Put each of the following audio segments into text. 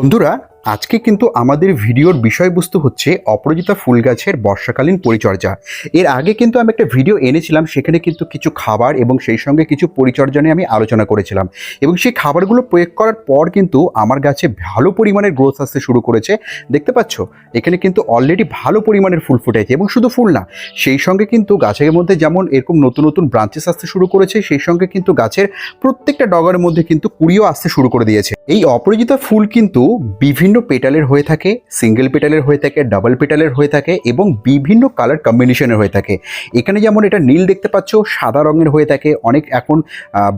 বন্ধুরা আজকে কিন্তু আমাদের ভিডিওর বিষয়বস্তু হচ্ছে অপরাজিতা ফুল গাছের বর্ষাকালীন পরিচর্যা। এর আগে কিন্তু আমি একটা ভিডিও এনেছিলাম, সেখানে কিন্তু কিছু খাবার এবং সেই সঙ্গে কিছু পরিচর্যা নিয়ে আমি আলোচনা করেছিলাম। এবং সেই খাবারগুলো প্রয়োগ করার পর কিন্তু আমার গাছে ভালো পরিমাণের গ্রোথ আসতে শুরু করেছে। দেখতে পাচ্ছ? এখানে কিন্তু অলরেডি ভালো পরিমাণের ফুল ফুটেছে এবং শুধু ফুল না, সেই সঙ্গে কিন্তু গাছের মধ্যে যেমন এরকম নতুন নতুন ব্রাঞ্চেস আসতে শুরু করেছে, সেই সঙ্গে কিন্তু গাছের প্রত্যেকটা ডগার মধ্যে কিন্তু কুড়িও আসতে শুরু করে দিয়েছে। এই অপরাজিতা ফুল কিন্তু বিভিন্ন পেটালের হয়ে থাকে সিঙ্গেল পেটালের হয়ে থাকে ডাবল পেটালের হয়ে থাকে এবং বিভিন্ন কালার কম্বিনেশনের হয়ে থাকে। এখানে যেমন এটা নীল দেখতে পাচ্ছ, সাদা রঙের হয়ে থাকে, অনেক এখন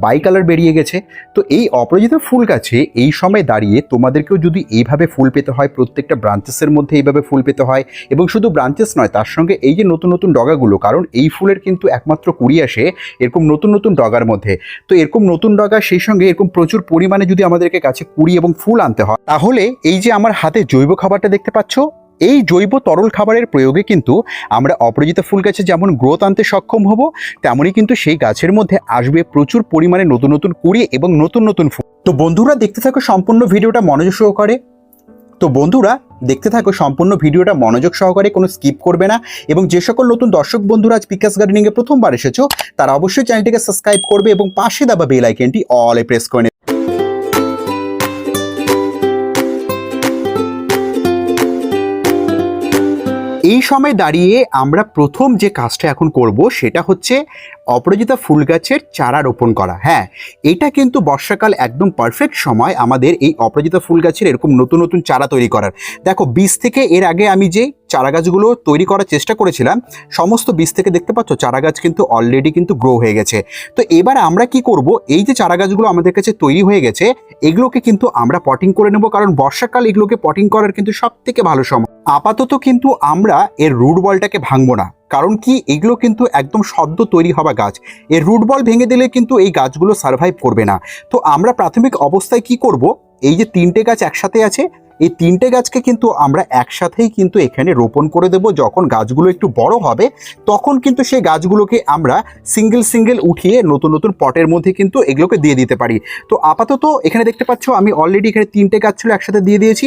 বাই কালার বেরিয়ে গেছে। তো এই অপরাজিতা ফুল গাছে এই সময় দাঁড়িয়ে তোমাদেরকেও যদি এইভাবে ফুল পেতে হয়, প্রত্যেকটা ব্রাঞ্চেসের মধ্যে এইভাবে ফুল পেতে হয় এবং শুধু ব্রাঞ্চেস নয়, তার সঙ্গে এই যে নতুন নতুন ডগাগুলো, কারণ এই ফুলের কিন্তু একমাত্র কুড়ি আসে এরকম নতুন নতুন ডগার মধ্যে। তো এরকম নতুন ডগা সেই সঙ্গে এরকম প্রচুর পরিমাণে যদি আমাদেরকে কাছে কুড়ি এবং ফুল আনতে হয়, তাহলে এই যে আমার হাতে জৈব খাবারটা দেখতে পাচ্ছ, এই জৈব তরল খাবারের প্রয়োগে কিন্তু আমরা অপরাজিতা ফুল গাছে যেমন গ্রোথ আনতে সক্ষম হব তেমনই কিন্তু সেই গাছের মধ্যে আসবে প্রচুর পরিমাণে নতুন নতুন কুড়ি এবং নতুন নতুন ফুল। তো বন্ধুরা, দেখতে থাকো সম্পূর্ণ ভিডিওটা মনোযোগ সহকারে। তো বন্ধুরা, দেখতে থাকো সম্পূর্ণ ভিডিওটা মনোযোগ সহকারে, কোনো স্কিপ করবে না। এবং যে সকল নতুন দর্শক বন্ধুরা আজ পিকাস গার্ডেনিংয়ে প্রথমবার এসেছ, তারা অবশ্যই চ্যানেলটিকে সাবস্ক্রাইব করবে এবং পাশে দাবা বেল আইকনটি অলে প্রেস করে এই সময় দাঁড়িয়ে আমরা প্রথম যে কাজটা এখন করব সেটা হচ্ছে অপরাজিতা ফুল গাছের চারা রোপণ করা। হ্যাঁ এটা কিন্তু বর্ষাকাল একদম পারফেক্ট সময় আমাদের এই অপরাজিতা ফুল গাছের এরকম নতুন নতুন চারা তৈরি করার। দেখো, বীজ থেকে এর আগে আমি যে চারা গাছগুলো তৈরি করার চেষ্টা করেছিলাম, সমস্ত বীজ থেকে দেখতে পাচ্ছ চারা গাছ কিন্তু অলরেডি কিন্তু গ্রো হয়ে গেছে। তো এবার আমরা কি করব? এই যে চারা গাছগুলো আমাদের কাছে তৈরি হয়ে গেছে, এগুলোকে কিন্তু আমরা পটিং করে নেব, কারণ বর্ষাকাল এগুলোকে পটিং করার কিন্তু সব থেকে ভালো সময়। আপাতত কিন্তু আমরা এর রুট বলটাকে ভাঙবো না। কারণ কি? এগুলো কিন্তু একদম সদ্য তৈরি হওয়া গাছ। এর রুট বল ভেঙে দিলে কিন্তু এই গাছগুলো সার্ভাইভ করবে না। তো আমরা প্রাথমিক অবস্থায় কি করব? এই যে তিনটে গাছ একসাথে আছে, এই তিনটে গাছকে কিন্তু আমরা একসাথেই কিন্তু এখানে রোপণ করে দেব। যখন গাছগুলো একটু বড় হবে, তখন কিন্তু সেই গাছগুলোকে আমরা সিঙ্গেল সিঙ্গেল উঠিয়ে নতুন নতুন পটের মধ্যে কিন্তু এগুলোকে দিয়ে দিতে পারি। তো আপাতত এখানে দেখতে পাচ্ছ, আমি অলরেডি এখানে তিনটে গাছ ছিল একসাথে দিয়ে দিয়েছি।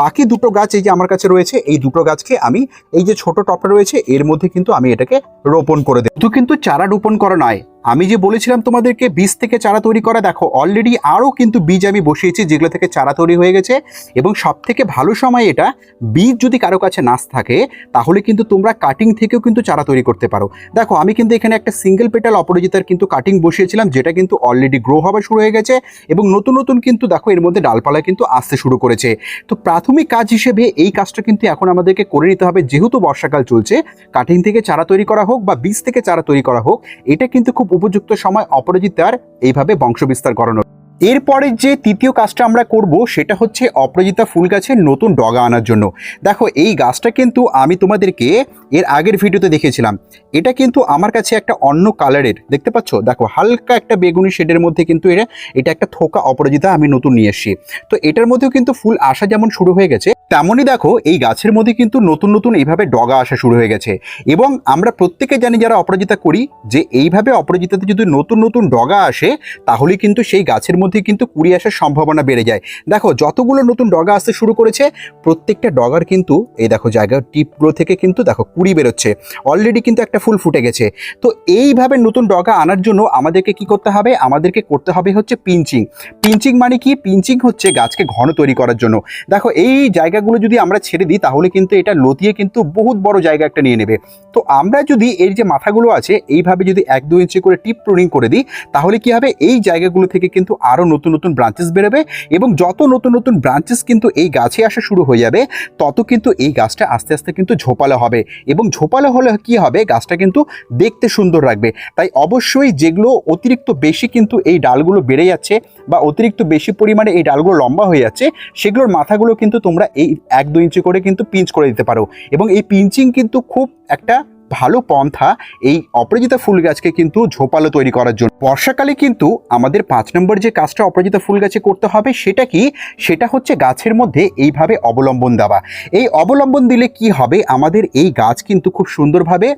বাকি দুটো গাছ এই যে আমার কাছে রয়েছে, এই দুটো গাছকে আমি এই যে ছোট টপটা রয়েছে, এর মধ্যে কিন্তু আমি এটাকে রোপণ করে দেব। তো কিন্তু চারা রোপণ করা নয়, আমি যে বলেছিলাম তোমাদেরকে বীজ থেকে চারা তৈরি করা, দেখো অলরেডি আরও কিন্তু বীজ আমি বসিয়েছি যেগুলো থেকে চারা তৈরি হয়ে গেছে, এবং সব থেকে ভালো সময় এটা, বীজ যদি কারও কাছে নাচ থাকে, তাহলে কিন্তু তোমরা কাটিং থেকেও কিন্তু চারা তৈরি করতে পারো। দেখো, আমি কিন্তু এখানে একটা সিঙ্গেল পেটাল অপরাজিতার কিন্তু কাটিং বসিয়েছিলাম, যেটা কিন্তু অলরেডি গ্রো হওয়া শুরু হয়ে গেছে, এবং নতুন নতুন কিন্তু, দেখো, এর মধ্যে ডালপালা কিন্তু আসতে শুরু করেছে। তো প্রাথমিক কাজ হিসেবে এই কাজটা কিন্তু এখন আমাদেরকে করে নিতে হবে। যেহেতু বর্ষাকাল চলছে, কাটিং থেকে চারা তৈরি করা হোক বা বীজ থেকে চারা তৈরি করা হোক, এটা কিন্তু খুব উপযুক্ত সময় অপরাজিতার এইভাবে বংশবিস্তার করানোর এরপরে যে তৃতীয় কাজটা আমরা করব, সেটা হচ্ছে অপরাজিতা ফুল গাছের নতুন ডগা আনার জন্য। দেখো, এই গাছটা কিন্তু আমি তোমাদেরকে এর আগের ভিডিওতে দেখেছিলাম। এটা কিন্তু আমার কাছে একটা অন্য কালারের, দেখতে পাচ্ছ? দেখো, হালকা একটা বেগুনি শেডের মধ্যে কিন্তু এটা এটা একটা থোকা অপরাজিতা আমি নতুন নিয়ে এসেছি। তো এটার মধ্যেও কিন্তু ফুল আসা যেমন শুরু হয়ে গেছে, তেমনই দেখো, এই গাছের মধ্যে কিন্তু নতুন নতুন এইভাবে ডগা আসা শুরু হয়ে গেছে। এবং আমরা প্রত্যেকে জানি যারা অপরাজিতা করি, যে এইভাবে অপরাজিতাতে যদি নতুন নতুন ডগা আসে, তাহলে কিন্তু সেই গাছের মধ্যে কিন্তু কুড়ি আসার সম্ভাবনা বেড়ে যায়। দেখো, যতগুলো নতুন ডগা আসতে শুরু করেছে, প্রত্যেকটা ডগার কিন্তু এই দেখো জায়গা, টিপগুলো থেকে কিন্তু দেখো কুড়ি বেরোচ্ছে। অলরেডি কিন্তু একটা ফুল ফুটে গেছে। তো এইভাবে নতুন ডগা আনার জন্য আমাদেরকে কি করতে হবে? আমাদেরকে করতে হবে হচ্ছে পিঞ্চিং। পিঞ্চিং মানে কি? পিঞ্চিং হচ্ছে গাছকে ঘন তৈরি করার জন্য। দেখো, এই জায়গাগুলো যদি আমরা ছেড়ে দিই, তাহলে কিন্তু এটা লতিয়ে কিন্তু বহুত বড় জায়গা একটা নিয়ে নেবে। তো আমরা যদি এর যে মাথাগুলো আছে, এইভাবে যদি এক দু ইঞ্চি করে টিপ প্রুনিং করে দিই, তাহলে কি হবে? এই জায়গাগুলো থেকে কিন্তু আরও নতুন নতুন ব্রাঞ্চেস বেরোবে এবং যত নতুন নতুন ব্রাঞ্চেস কিন্তু এই গাছে আসা শুরু হয়ে যাবে, তত কিন্তু এই গাছটা আস্তে আস্তে কিন্তু ঝোপালো হবে এবং ঝোপালো হলে কি হবে? গাছটা কিন্তু দেখতে সুন্দর রাখবে তাই অবশ্যই যেগুলো অতিরিক্ত বেশি কিন্তু এই ডালগুলো বেড়ে যাচ্ছে বা অতিরিক্ত বেশি পরিমাণে এই ডালগুলো লম্বা হয়ে যাচ্ছে, সেগুলোর মাথাগুলো কিন্তু তোমরা এই এক দু ইঞ্চি করে কিন্তু পিঞ্চ করে দিতে পারো এবং এই পিঞ্চিং কিন্তু খুব একটা ভালো পন্থা এই অপরাজিতা ফুল গাছকে কিন্তু ঝোপালো তৈরি করার জন্য। বর্ষাকালে কিন্তু আমাদের পাঁচ নম্বর যে কাজটা অপরাজিতা ফুল গাছে করতে হবে সেটা কি? সেটা হচ্ছে গাছের মধ্যে এইভাবে অবলম্বন দেওয়া। এই অবলম্বন দিলে কি হবে? আমাদের এই গাছ কিন্তু খুব সুন্দরভাবে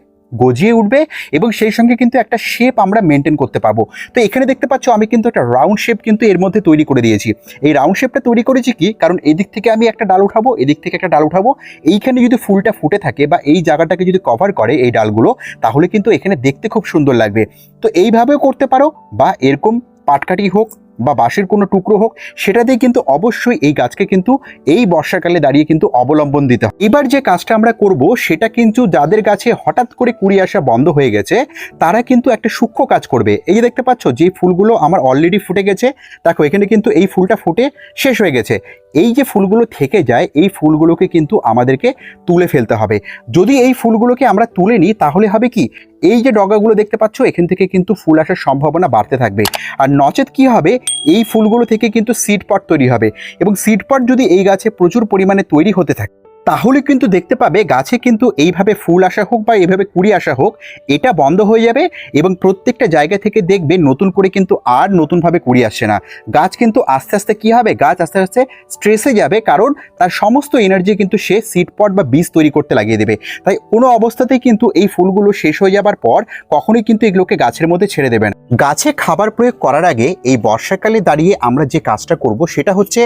গজিয়ে উঠবে এবং সেই সঙ্গে কিন্তু একটা শেপ আমরা মেনটেন করতে পারব। তো এখানে দেখতে পাচ্ছ আমি কিন্তু একটা রাউন্ড শেপ কিন্তু এর মধ্যে তৈরি করে দিয়েছি। এই রাউন্ড শেপটা তৈরি করেছি কি? কারণ এদিক থেকে আমি একটা ডাল উঠাবো, এদিক থেকে একটা ডাল উঠাবো। এইখানে যদি ফুলটা ফুটে থাকে বা এই জায়গাটাকে যদি কভার করে এই ডালগুলো, তাহলে কিন্তু এখানে দেখতে খুব সুন্দর লাগবে। তো এইভাবেও করতে পারো বা এরকম পাটকাঠি হোক বা বাঁশের কোনো টুকরো হোক, সেটা দিয়ে কিন্তু অবশ্যই এই গাছকে কিন্তু এই বর্ষাকালে দাঁড়িয়ে কিন্তু অবলম্বন দিতে হয় এবার যে কাজটা আমরা করব, সেটা কিন্তু যাদের গাছে হঠাৎ করে কুড়ি আসা বন্ধ হয়ে গেছে, তারা কিন্তু একটা সূক্ষ্ম কাজ করবে। এই যে দেখতে পাচ্ছ, যে ফুলগুলো আমার অলরেডি ফুটে গেছে, দেখো এখানে কিন্তু এই ফুলটা ফুটে শেষ হয়ে গেছে। এই যে ফুলগুলো থেকে যায়, এই ফুলগুলোকে কিন্তু আমাদেরকে তুলে ফেলতে হবে। যদি এই ফুলগুলোকে আমরা তুলে নিই, তাহলে হবে কি? এই যে ডগাগুলো দেখতে পাচ্ছ, এখান থেকে কিন্তু ফুল আসার সম্ভাবনা বাড়তে থাকবে। আর নচেত কি হবে? এই ফুলগুলো থেকে কিন্তু সিড পট তৈরি হবে। এবং সিড পট যদি এই গাছে প্রচুর পরিমাণে তৈরি হতে থাকে তাহলে কিন্তু দেখতে পাবে গাছে কিন্তু এইভাবে ফুল আসা হোক বা এইভাবে কুড়ি আসা হোক, এটা বন্ধ হয়ে যাবে এবং প্রত্যেকটা জায়গা থেকে দেখবে নতুন করে কিন্তু আর নতুনভাবে কুড়ি আসছে না। গাছ কিন্তু আস্তে আস্তে কি হবে? গাছ আস্তে আস্তে স্ট্রেসে যাবে কারণ তার সমস্ত এনার্জি কিন্তু সে সিড পট বা বীজ তৈরি করতে লাগিয়ে দেবে। তাই কোনো অবস্থাতেই কিন্তু এই ফুলগুলো শেষ হয়ে যাবার পর কখনোই কিন্তু এগুলোকে গাছের মধ্যে ছেড়ে দেবেন গাছে খাবার প্রয়োগ করার আগে এই বর্ষাকালে দাঁড়িয়ে আমরা যে কাজটা করব সেটা হচ্ছে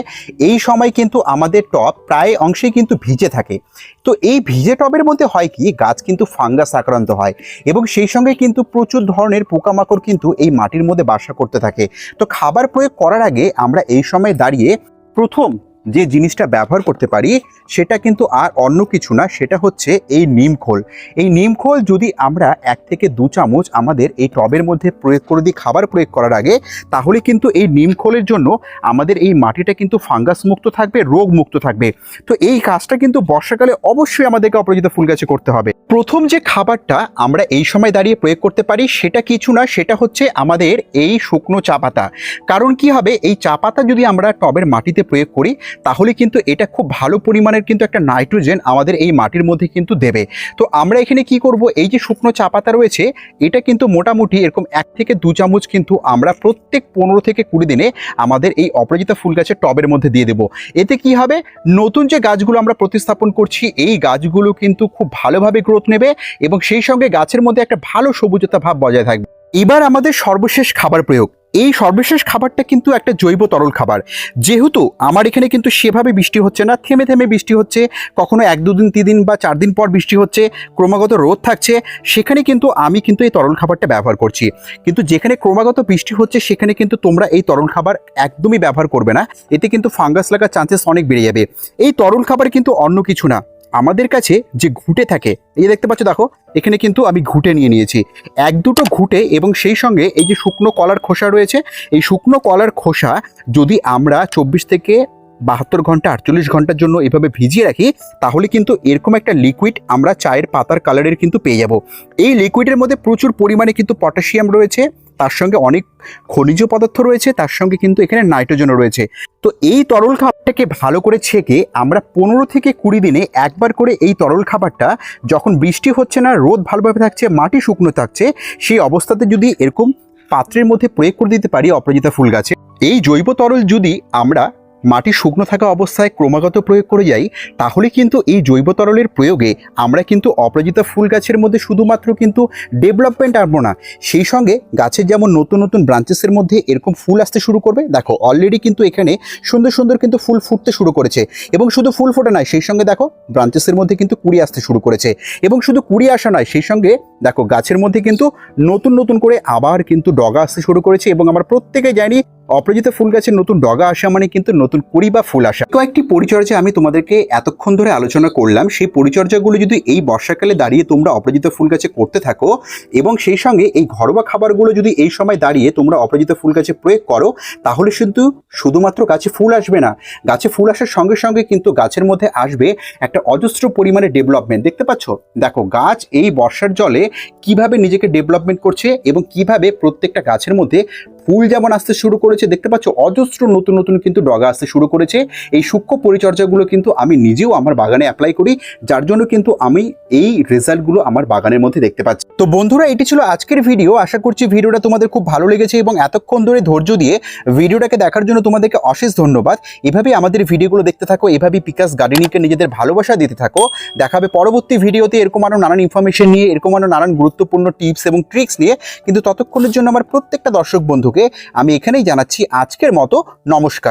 এই সময় কিন্তু আমাদের টব প্রায় অংশেই কিন্তু ভিজে থাকে। তো এই ভিজে টবের মধ্যে হয় কি? গাছ কিন্তু ফাঙ্গাস আক্রান্ত হয় এবং সেই সঙ্গে কিন্তু প্রচুর ধরনের পোকামাকড় কিন্তু এই মাটির মধ্যে বাসা করতে থাকে। তো খাবার প্রয়োগ করার আগে আমরা এই সময় দাঁড়িয়ে প্রথম যে জিনিসটা ব্যবহার করতে পারি, সেটা কিন্তু আর অন্য কিছু না, সেটা হচ্ছে এই নিমখোল এই নিমখোল যদি আমরা এক থেকে দু চামচ আমাদের এই টবের মধ্যে প্রয়োগ করে দিই, খাবার প্রয়োগ করার আগে, তাহলে কিন্তু এই নিমখোলের জন্য আমাদের এই মাটিটা কিন্তু ফাঙ্গাস মুক্ত থাকবে, রোগ মুক্ত থাকবে। তো এই কাজটা কিন্তু বর্ষাকালে অবশ্যই আমাদেরকে অপরাজিত ফুল গাছে করতে হবে। প্রথম যে খাবারটা আমরা এই সময় দাঁড়িয়ে প্রয়োগ করতে পারি, সেটা কিছু না, সেটা হচ্ছে আমাদের এই শুকনো চা পাতা। কারণ কি হবে? এই চা পাতা যদি আমরা টবের মাটিতে প্রয়োগ করি তাহলে কিন্তু এটা খুব ভালো পরিমাণের কিন্তু একটা নাইট্রোজেন আমাদের এই মাটির মধ্যে কিন্তু দেবে। তো আমরা এখানে কি করব? এই যে শুকনো চা পাতা রয়েছে, এটা কিন্তু মোটামুটি এরকম এক থেকে দু চামচ কিন্তু আমরা প্রত্যেক পনেরো থেকে কুড়ি দিনে আমাদের এই অপরাজিতা ফুল গাছের টবের মধ্যে দিয়ে দেবো। এতে কি হবে? নতুন যে গাছগুলো আমরা প্রতিস্থাপন করছি, এই গাছগুলো কিন্তু খুব ভালোভাবে গ্রোথ নেবে এবং সেই সঙ্গে গাছের মধ্যে একটা ভালো সবুজতা ভাব বজায় থাকবে। এবার আমাদের সর্বশেষ খাবার প্রয়োগ। এই সর্বশেষ খাবারটা কিন্তু একটা জৈব তরল খাবার। যেহেতু আমার এখানে কিন্তু সেভাবে বৃষ্টি হচ্ছে না, থেমে থেমে বৃষ্টি হচ্ছে, কখনো এক দুদিন, তিন দিন বা চার দিন পর বৃষ্টি হচ্ছে, ক্রমাগত রোদ থাকছে, সেখানে কিন্তু আমি কিন্তু এই তরল খাবারটা ব্যবহার করছি। কিন্তু যেখানে ক্রমাগত বৃষ্টি হচ্ছে, সেখানে কিন্তু তোমরা এই তরল খাবার একদমই ব্যবহার করবে না। এতে কিন্তু ফাঙ্গাস লাগার চান্সেস অনেক বেড়ে যাবে। এই তরল খাবার কিন্তু অন্য কিছু না। আমাদের কাছে যে ঘুটে থাকে, এই দেখতে পাচ্ছ দেখো, এখানে কিন্তু আমি ঘুটে নিয়ে নিয়েছি। এক দুটো ঘুটে এবং সেই সঙ্গে এই যে শুকনো কলার খোসা রয়েছে, এই শুকনো কলার খোসা যদি আমরা চব্বিশ থেকে বাহাত্তর ঘণ্টা, আটচল্লিশ ঘণ্টার জন্য এভাবে ভিজিয়ে রাখি, তাহলে কিন্তু এরকম একটা লিকুইড আমরা চায়ের পাতার কালারের কিন্তু পেয়ে যাব। এই লিকুইডের মধ্যে প্রচুর পরিমাণে কিন্তু পটাশিয়াম রয়েছে তার সঙ্গে অনেক খনিজ পদার্থ রয়েছে, তার সঙ্গে কিন্তু এখানে নাইট্রোজেনও রয়েছে। তো এই তরল খাবারটাকে ভালো করে ছেঁকে আমরা পনেরো থেকে কুড়ি দিনে একবার করে এই তরল খাবারটা যখন বৃষ্টি হচ্ছে না, রোদ ভালোভাবে থাকছে, মাটি শুকনো থাকছে, সেই অবস্থাতে যদি এরকম পাত্রের মধ্যে প্রয়োগ করে দিতে পারি অপরাজিতা ফুল গাছে, এই জৈব তরল যদি আমরা মাটি শুকনো থাকা অবস্থায় ক্রমাগত প্রয়োগ করে যাই, তাহলে কিন্তু এই জৈব তরলের প্রয়োগে আমরা কিন্তু অপরাজিতা ফুল গাছের মধ্যে শুধুমাত্র কিন্তু ডেভেলপমেন্ট আনব না। সেই সঙ্গে গাছের যেমন নতুন নতুন ব্রাঞ্চেসের মধ্যে এরকম ফুল আসতে শুরু করবে। দেখো অলরেডি কিন্তু এখানে সুন্দর সুন্দর কিন্তু ফুল ফুটতে শুরু করেছে। এবং শুধু ফুল ফোটে নয়, সেই সঙ্গে দেখো ব্রাঞ্চেসের মধ্যে কিন্তু কুড়ি আসতে শুরু করেছে। এবং শুধু কুড়ি আসা নয়, সেই সঙ্গে দেখো, গাছের মধ্যে কিন্তু নতুন নতুন করে আবার কিন্তু ডগা আসতে শুরু করেছে। এবং আমরা প্রত্যেকে জানি অপরাজিত ফুল গাছের নতুন ডগা আসা মানে কিন্তু নতুন কুড়ি বা ফুল আসা। কয়েকটি পরিচর্যা আমি তোমাদেরকে এতক্ষণ ধরে আলোচনা করলাম। সেই পরিচর্যাগুলো যদি এই বর্ষাকালে দাঁড়িয়ে তোমরা অপরাজিত ফুল গাছে করতে থাকো এবং সেই সঙ্গে এই ঘরোয়া খাবারগুলো যদি এই সময় দাঁড়িয়ে তোমরা অপরাজিত ফুল গাছে প্রয়োগ করো, তাহলে কিন্তু শুধুমাত্র গাছে ফুল আসবে না। গাছে ফুল আসার সঙ্গে সঙ্গে কিন্তু গাছের মধ্যে আসবে একটা অজস্র পরিমাণে ডেভেলপমেন্ট। দেখতে পাচ্ছ? দেখো, গাছ এই বর্ষার জলে কীভাবে নিজেকে ডেভেলপমেন্ট করছে এবং কীভাবে প্রত্যেকটা গাছের মধ্যে ফুল যেমন আসতে শুরু করেছে, দেখতে পাচ্ছ অজস্র নতুন নতুন কিন্তু ডগা আসতে শুরু করেছে। এই সূক্ষ্ম পরিচর্যাগুলো কিন্তু আমি নিজেও আমার বাগানে অ্যাপ্লাই করি, যার জন্য কিন্তু আমি এই রেজাল্টগুলো আমার বাগানের মধ্যে দেখতে পাচ্ছি। তো বন্ধুরা, এটি ছিল আজকের ভিডিও। আশা করছি ভিডিওটা তোমাদের খুব ভালো লেগেছে এবং এতক্ষণ ধরে ধৈর্য দিয়ে ভিডিওটাকে দেখার জন্য তোমাদেরকে অশেষ ধন্যবাদ। এভাবেই আমাদের ভিডিওগুলো দেখতে থাকো, এভাবেই পিকাস গার্ডেনিংকে নিজেদের ভালোবাসা দিতে থাকো। দেখাবে পরবর্তী ভিডিওতে এরকম আরও নানান ইনফরমেশন নিয়ে, এরকম আরও নানান গুরুত্বপূর্ণ টিপস এবং ট্রিক্স নিয়ে। কিন্তু ততক্ষণের জন্য আমার প্রত্যেকটা দর্শক বন্ধুকে আমি এখানেই জানাচ্ছি আজকের মতো নমস্কার।